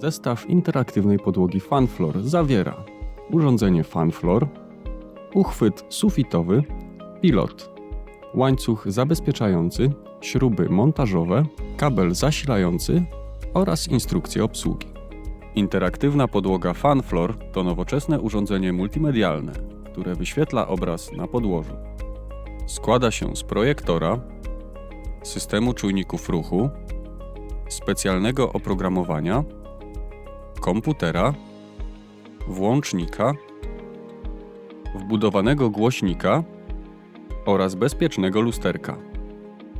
Zestaw interaktywnej podłogi FunFloor zawiera urządzenie FunFloor, uchwyt sufitowy, pilot, łańcuch zabezpieczający, śruby montażowe, kabel zasilający oraz instrukcję obsługi. Interaktywna podłoga FunFloor to nowoczesne urządzenie multimedialne, które wyświetla obraz na podłożu. Składa się z projektora, systemu czujników ruchu, specjalnego oprogramowania, komputera, włącznika, wbudowanego głośnika oraz bezpiecznego lusterka.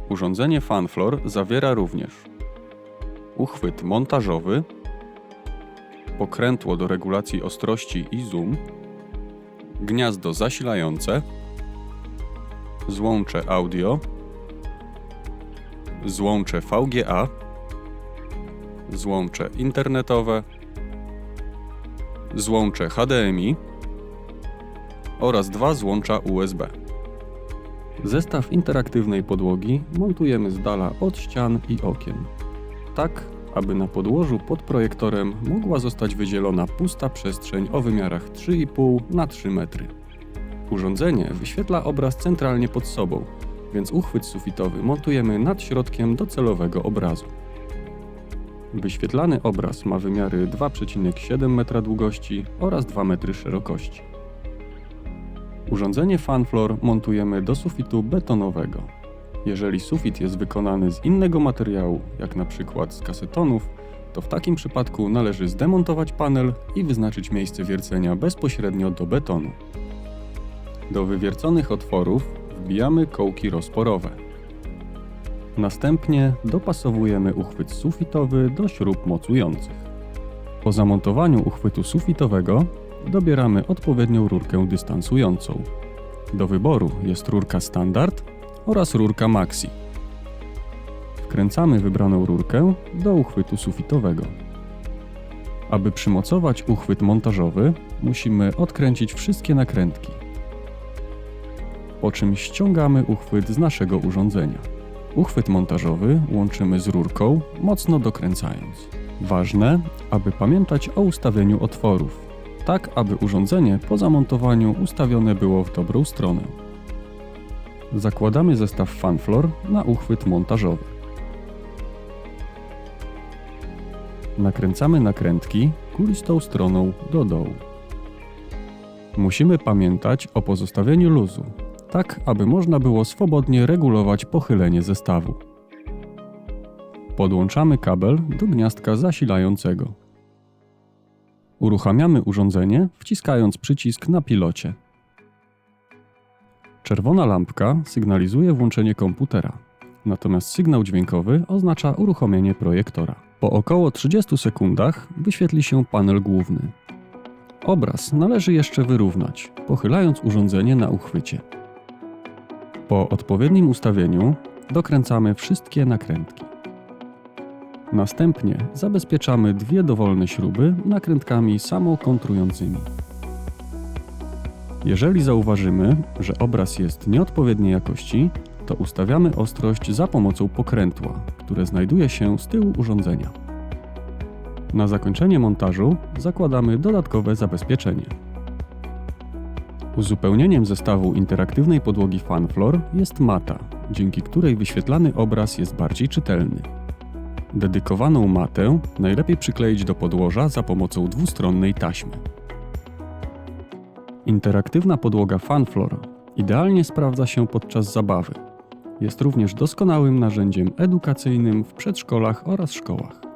Urządzenie FunFloor zawiera również uchwyt montażowy, pokrętło do regulacji ostrości i zoom, gniazdo zasilające, złącze audio, złącze VGA, złącze internetowe, złącze HDMI oraz dwa złącza USB. Zestaw interaktywnej podłogi montujemy z dala od ścian i okien, tak aby na podłożu pod projektorem mogła zostać wydzielona pusta przestrzeń o wymiarach 3,5 na 3 metry. Urządzenie wyświetla obraz centralnie pod sobą, więc uchwyt sufitowy montujemy nad środkiem docelowego obrazu. Wyświetlany obraz ma wymiary 2,7 metra długości oraz 2 metry szerokości. Urządzenie FunFloor montujemy do sufitu betonowego. Jeżeli sufit jest wykonany z innego materiału, jak na przykład z kasetonów, to w takim przypadku należy zdemontować panel i wyznaczyć miejsce wiercenia bezpośrednio do betonu. Do wywierconych otworów wbijamy kołki rozporowe. Następnie dopasowujemy uchwyt sufitowy do śrub mocujących. Po zamontowaniu uchwytu sufitowego dobieramy odpowiednią rurkę dystansującą. Do wyboru jest rurka standard oraz rurka maxi. Wkręcamy wybraną rurkę do uchwytu sufitowego. Aby przymocować uchwyt montażowy, musimy odkręcić wszystkie nakrętki. Po czym ściągamy uchwyt z naszego urządzenia. Uchwyt montażowy łączymy z rurką, mocno dokręcając. Ważne, aby pamiętać o ustawieniu otworów, tak aby urządzenie po zamontowaniu ustawione było w dobrą stronę. Zakładamy zestaw FunFloor na uchwyt montażowy. Nakręcamy nakrętki kulistą stroną do dołu. Musimy pamiętać o pozostawieniu luzu, tak aby można było swobodnie regulować pochylenie zestawu. Podłączamy kabel do gniazdka zasilającego. Uruchamiamy urządzenie wciskając przycisk na pilocie. Czerwona lampka sygnalizuje włączenie komputera, natomiast sygnał dźwiękowy oznacza uruchomienie projektora. Po około 30 sekundach wyświetli się panel główny. Obraz należy jeszcze wyrównać, pochylając urządzenie na uchwycie. Po odpowiednim ustawieniu dokręcamy wszystkie nakrętki. Następnie zabezpieczamy dwie dowolne śruby nakrętkami samokontrującymi. Jeżeli zauważymy, że obraz jest nieodpowiedniej jakości, to ustawiamy ostrość za pomocą pokrętła, które znajduje się z tyłu urządzenia. Na zakończenie montażu zakładamy dodatkowe zabezpieczenie. Uzupełnieniem zestawu interaktywnej podłogi FunFloor jest mata, dzięki której wyświetlany obraz jest bardziej czytelny. Dedykowaną matę najlepiej przykleić do podłoża za pomocą dwustronnej taśmy. Interaktywna podłoga FunFloor idealnie sprawdza się podczas zabawy. Jest również doskonałym narzędziem edukacyjnym w przedszkolach oraz szkołach.